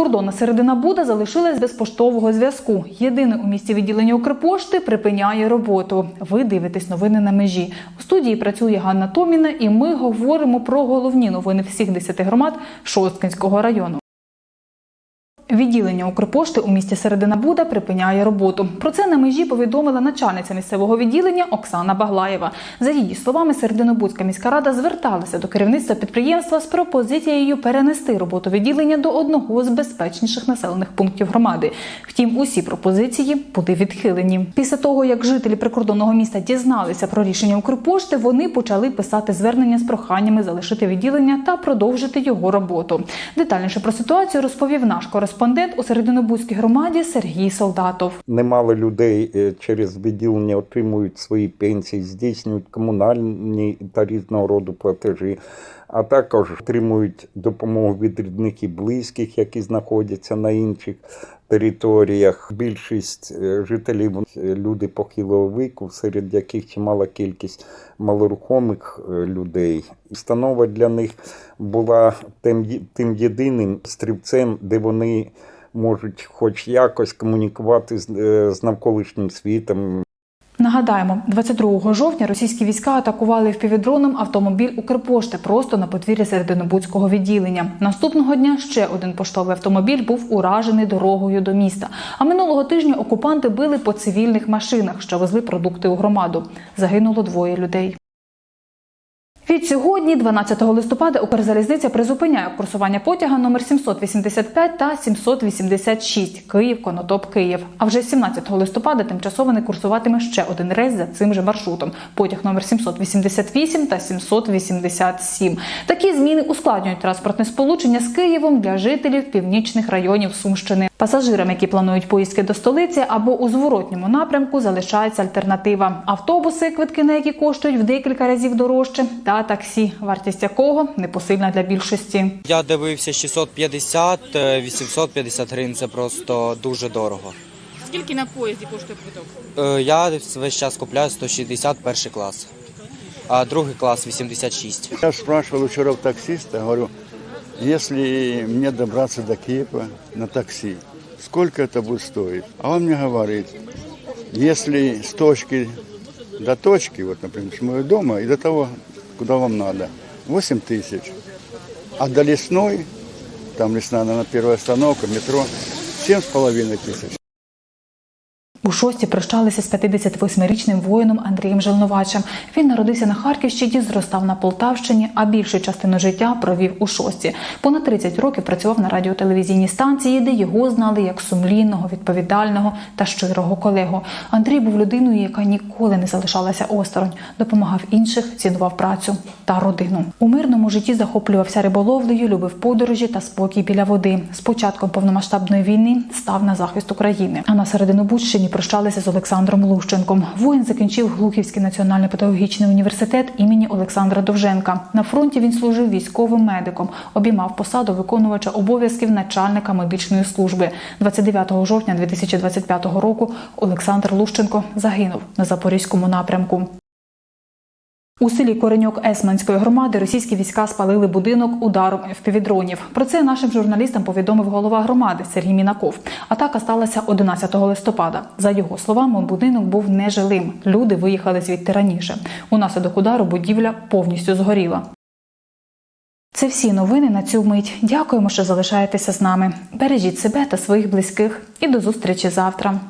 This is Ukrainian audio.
Прикордонна середина Буда залишилась без поштового зв'язку. Єдине у місті відділення Укрпошти припиняє роботу. Ви дивитесь новини на межі. У студії працює Ганна Томіна, і ми говоримо про головні новини всіх десяти громад Шосткинського району. Відділення Укрпошти у місті Середина Буда припиняє роботу. Про це на межі повідомила начальниця місцевого відділення Оксана Баглаєва. За її словами, Серединобудська міська рада зверталася до керівництва підприємства з пропозицією перенести роботу відділення до одного з безпечніших населених пунктів громади. Втім, усі пропозиції були відхилені. Після того, як жителі прикордонного міста дізналися про рішення Укрпошти, вони почали писати звернення з проханнями залишити відділення та продовжити його роботу. Детальніше про ситуацію розповів наш кореспондент у серединобузькій громаді Сергій Солдатов. Немало людей е, через відділення отримують свої пенсії, здійснюють комунальні та різного роду платежі, а також отримують допомогу від рідних і близьких, які знаходяться на інших територіях. Більшість е, жителів е, люди похилого віку, серед яких чимала кількість малорухомих е, людей. Установа для них була тим, тим єдиним стрівцем, де вони можуть хоч якось комунікувати з, з навколишнім світом, Нагадаємо, 22 жовтня російські війська атакували впівдроном автомобіль Укрпошти просто на подвір'ї Серединобудського відділення. Наступного дня ще один поштовий автомобіль був уражений дорогою до міста. А минулого тижня окупанти били по цивільних машинах, що везли продукти у громаду. Загинуло двоє людей. Від сьогодні, 12 листопада, Укрзалізниця призупиняє курсування потяга номер 785 та 786 Київ Конотоп Київ. А вже 17 листопада тимчасово не курсуватиме ще один рейс за цим же маршрутом. Потяг номер 788 та 787. Такі зміни ускладнюють транспортне сполучення з Києвом для жителів північних районів Сумщини. Пасажирам, які планують поїздки до столиці або у зворотньому напрямку, залишається альтернатива: автобуси, квитки на які коштують в декілька разів дорожче, та таксі, вартість якого непосильна для більшості. Я дивився 650, е, 850 гривень, це просто дуже дорого. Скільки на поїзді коштує квиток? Е, Я весь час купляю 160 перший клас, а другий клас 86. Я спрашивал вчера у таксиста, говорю, если мне добраться до Киева на такси, сколько это будет стоить? А он мне говорит, если с точки до точки, вот, например, с моего дома и до того, куда вам надо, 8 тысяч. А до лесной, там лесная, наверное, первая остановка, метро, 7,5 тысяч. У шості прощалися з 58-річним воїном Андрієм Желновачем. Він народився на Харківщині, зростав на Полтавщині, а більшу частину життя провів у шості. Понад 30 років працював на радіотелевізійній станції, де його знали як сумлінного, відповідального та щирого колегу. Андрій був людиною, яка ніколи не залишалася осторонь, допомагав інших, цінував працю та родину. У мирному житті захоплювався риболовлею, любив подорожі та спокій біля води. З початком повномасштабної війни став на захист України. А на середину Серединобудщині прощалися з Олександром Лущенком. Воїн закінчив Глухівський національний педагогічний університет імені Олександра Довженка. На фронті він служив військовим медиком, обіймав посаду виконувача обов'язків начальника медичної служби. 29 жовтня 2025 року Олександр Лущенко загинув на запорізькому напрямку. У селі Кореньок Есманської громади російські війська спалили будинок ударом впівдронів. Про це нашим журналістам повідомив голова громади Сергій Мінаков. Атака сталася 11 листопада. За його словами, будинок був нежилим. Люди виїхали звідти раніше. Унаслідок удару будівля повністю згоріла. Це всі новини на цю мить. Дякуємо, що залишаєтеся з нами. Бережіть себе та своїх близьких і до зустрічі завтра.